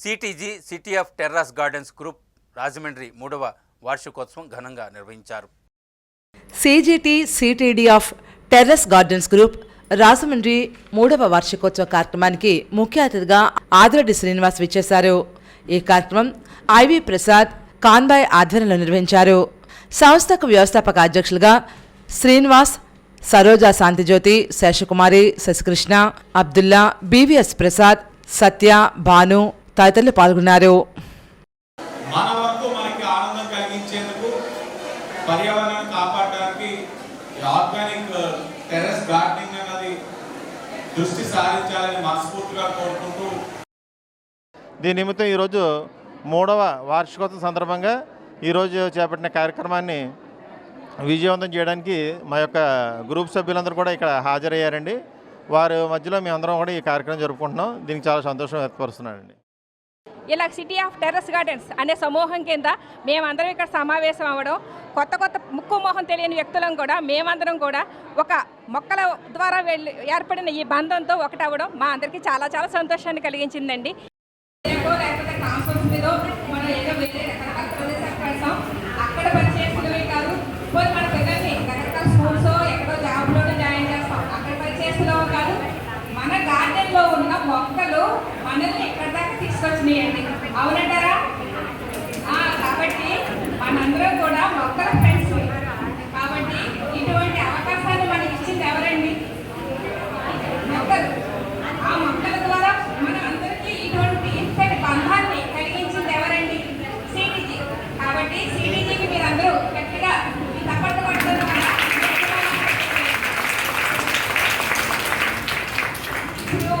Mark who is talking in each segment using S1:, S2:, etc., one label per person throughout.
S1: CTG city of terrace gardens group Rajahmundry మూడవ వార్షికోత్సవం ఘనంగా నిర్వహించారు.
S2: సిజిటి సిటీడీ of terrace gardens group Rajahmundry మూడవ వార్షికోత్సవ కార్యక్రమానికి ముఖ్య అతిథిగా ఆదిరెడ్డి శ్రీనివాస్ విచ్చేశారు. ఈ కార్యక్రమం ఐవి ప్రసాద్ కాన్బాయ్ ఆధ్వర్యంలో నిర్వహించారు. సంస్థకు వ్యవస్థాపక అధ్యక్షులుగా శ్రీనివాస్ సరోజా శాంతిజ్యోతి శేషకుమారి శశికృష్ణ అబ్దుల్లా బీవీఎస్ ప్రసాద్ సత్య భాను తదితరులు పాల్గొన్నారు.
S3: మన వరకు మనకి ఆనందం కలిగించేందుకు పర్యావరణాన్ని కాపాడడానికి ఈ ఆర్గానిక్ టెర్రస్ గార్డెనింగ్ అన్నది దృష్టి సారించాలని మనస్ఫూర్తిగా కోరుకుంటూ
S4: దీని నిమిత్తం ఈరోజు మూడవ వార్షికోత్సవం సందర్భంగా ఈరోజు చేపట్టిన కార్యక్రమాన్ని విజయవంతం చేయడానికి మా యొక్క గ్రూప్ సభ్యులందరూ కూడా ఇక్కడ హాజరయ్యారండి. వారి మధ్యలో మేమందరం కూడా ఈ కార్యక్రమం జరుపుకుంటున్నాం. దీనికి చాలా సంతోషం వ్యక్తపరుస్తున్నానండి
S5: ఇలా సిటీ ఆఫ్ టెర్రస్ గార్డెన్స్ అనే సమూహం కింద మేమందరం ఇక్కడ సమావేశం అవ్వడం కొత్త కొత్త ముక్కు మొహం తెలియని వ్యక్తులం కూడా మేమందరం కూడా ఒక మొక్కల ద్వారా వెళ్ళి ఏర్పడిన ఈ బంధంతో ఒకటవ్వడం మా అందరికీ చాలా చాలా సంతోషాన్ని కలిగించిందండి. అక్కడ కాదు. మన పిల్లల్ని రకరకాల స్కూల్స్ ఎక్కడో జాబ్లోనే జాయిన్ చేస్తాం. అక్కడ కాదు. మన గార్డెన్లో ఉన్న మొక్కలు మనల్ని అవునంటారా ఆ, కాబట్టి మనందరం కూడా మొక్కల ఫ్రెండ్స్ కాబట్టి ఇటువంటి అవకాశాన్ని మనకి ఇచ్చింది ఎవరండి మొక్కలు ఆ మొక్కల ద్వారా మన అందరికీ ఇటువంటి ఇంతటి బంధాన్ని కలిగించింది ఎవరండి సిటీజీ కాబట్టి సిటీజీకి మీరందరూ గట్టిగా ఈ తప్పట్టు పడుతున్నారు కదా ఇప్పుడు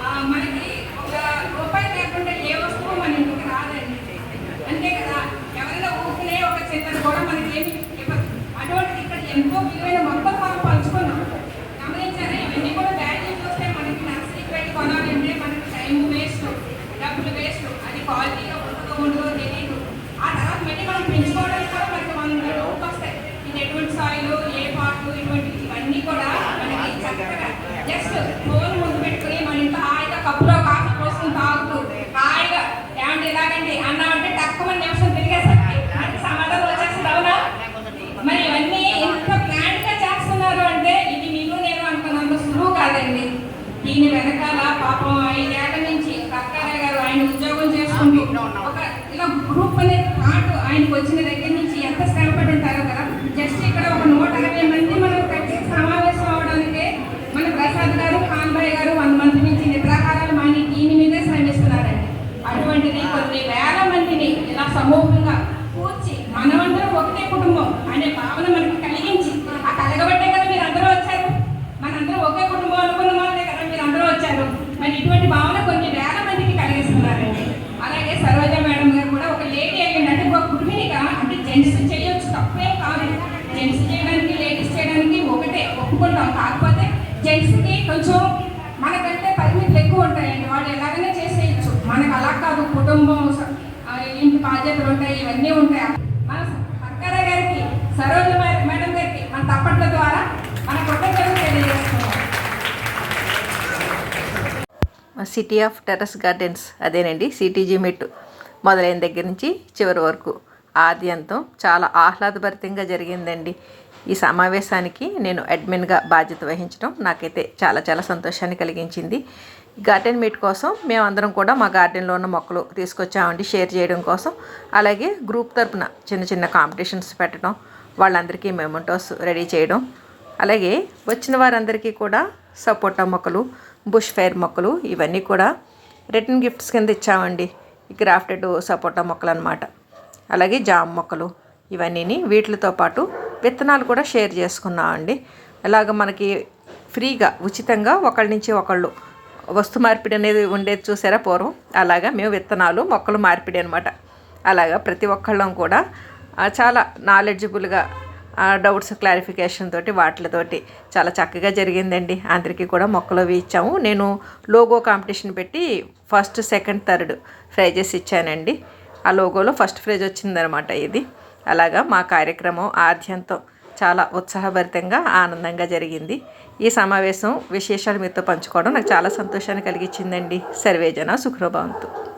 S5: ఆ, మనకి ఒక రూపాయి లేకుండా ఏ వస్తువు మన ఇంటికి రాదండి అంతే కదా ఎవరైనా ఊపినే ఒక చిన్నది కూడా మనకి ఏమి ఇవ్వదు అటువంటిది ఇక్కడ ఎంతో విలువైన మొక్కలు మనం పంచుకున్నాం గమనించారా ఇవన్నీ కూడా వాల్యూ చూస్తే మనకి నర్సరీకి వెళ్ళి కొనాలంటే మనకి టైం వేస్ట్ డబ్బులు వేస్ట్ అది క్వాలిటీగా ఉంటుందో ఉండదో తెలియదు ఆ తర్వాత మళ్ళీ మనం పెంచుకోవడానికి కూడా మనకి మనం డబ్బులు వస్తాయి ఇది ఎటువంటి సాయిల్ ఏ పాటు ఇటువంటి ఇవన్నీ కూడా మనకి చక్కగా జస్ట్ ఫోన్ ముందు పెట్టుకుని మన ఇంట్లో హాయిగా కప్పులో కాఫీ పోసుకుని తాగుతూ హాయిగా ఏమంటే ఇలాగండి అన్నామంటే తక్కువ నిమిషం తిరిగేసరికి మనకి సమాధానం వచ్చేస్తుంది అవునా? మరి ఇవన్నీ ఇంత ప్లాన్గా చేస్తున్నారు అంటే ఇది మీరు నేను అనుకున్నంత సులువు కాదండి. దీని వెనకాల పాపం ఐదేళ్ళ నుంచి కక్కార గారు ఆయన ఉద్యోగం ఇలా గ్రూప్ అనే థాట్ ఆయనకు వచ్చిన దగ్గర నుంచి ఎంత శ్రమపడి ఉంటారో కదా జస్ట్ ఇక్కడ ఒక నూట అరవై మంది మనం కలిసి సమావేశం అవడానికే మన ప్రసాద్ గారు కాన్బాయ్ గారు వన్ మంత్ నుంచి నిద్రాహారాలు మాని దీని మీదే శ్రమిస్తున్నారండి అటువంటిది కొన్ని వేల మందిని ఇలా సమూహంగా కూర్చి మనమందరం ఒకటే కుటుంబం అనే భావన మనకి కలిగించి ఆ కలగబట్టే కదా మీరు అందరూ వచ్చారు మనందరం ఒకే కుటుంబం అనుకున్న వాళ్ళే కదా మీరు అందరూ వచ్చారు మరి ఇటువంటి భావన కొన్ని వేల మందికి కలిగిస్తున్నారండి అలాగే సరోజ మేడం గారు కూడా ఒక లేడీ అయ్యండి అంటే ఒక గృహిణిగా అంటే జెంట్స్ చేయొచ్చు తప్పేం కాదు జెంట్స్ చేయడానికి లేడీస్ చేయడానికి ఒకటే ఒప్పుకుంటాం కాకపోతే జెంట్స్కి కొంచెం మనకంటే పరిమితులు ఎక్కువ ఉంటాయండి. వాళ్ళు ఎలాగైనా చేసేయచ్చు. మనకు అలా కాదు కుటుంబం ఇంటి బాధ్యతలు ఉంటాయి ఇవన్నీ ఉంటాయి. మన సర్కార గారికి సరోజ మేడం గారికి మన తప్పట్ల ద్వారా మన కృతజ్ఞతలు తెలియజేస్తున్నాం.
S6: సిటీ ఆఫ్ టెరస్ గార్డెన్స్ అదేనండి సిటీజీ మెట్ మొదలైన దగ్గర నుంచి చివరి వరకు. ఆద్యంతం చాలా ఆహ్లాదభరితంగా జరిగిందండి. ఈ సమావేశానికి నేను అడ్మిన్గా బాధ్యత వహించడం నాకైతే చాలా చాలా సంతోషాన్ని కలిగించింది. గార్డెన్ మీట్ కోసం మేమందరం కూడా మా గార్డెన్లో ఉన్న మొక్కలు తీసుకొచ్చామండి షేర్ చేయడం కోసం. అలాగే గ్రూప్ తరపున చిన్న చిన్న కాంపిటీషన్స్ పెట్టడం వాళ్ళందరికీ మెమెంటోస్ రెడీ చేయడం. అలాగే వచ్చిన వారందరికీ కూడా సపోటా మొక్కలు బుష్ ఫైర్ మొక్కలు ఇవన్నీ కూడా రిటర్న్ గిఫ్ట్స్ కింద ఇచ్చామండి. ఈ గ్రాఫ్టెడ్ సపోటా మొక్కలు అనమాట అలాగే జామ మొక్కలు ఇవన్నీని వీటితో పాటు విత్తనాలు కూడా షేర్ చేసుకున్నామండి అలాగ మనకి ఫ్రీగా ఉచితంగా ఒకళ్ళ నుంచి ఒకళ్ళు వస్తు మార్పిడి అనేది ఉండేది చూసారా పూర్వం? అలాగా మేము విత్తనాలు మొక్కలు మార్పిడి అనమాట అలాగా ప్రతి ఒక్కళ్ళం కూడా చాలా నాలెడ్జబుల్గా డౌట్స్ క్లారిఫికేషన్ తోటి వాటితోటి చాలా చక్కగా జరిగిందండి. అందరికీ కూడా మొక్కలు అవి ఇచ్చాము. నేను లోగో కాంపిటీషన్ పెట్టి ఫస్ట్ సెకండ్ థర్డ్ ప్రైజెస్ ఇచ్చానండి. ఆ లోగోలో ఫస్ట్ ప్రైజ్ వచ్చిందనమాట ఇది. అలాగా మా కార్యక్రమం ఆద్యంతం చాలా ఉత్సాహభరితంగా ఆనందంగా జరిగింది. ఈ సమావేశం విశేషాలు మీతో పంచుకోవడం నాకు చాలా సంతోషాన్ని కలిగించిందండి. సర్వేజన సుఖ్రభవంతు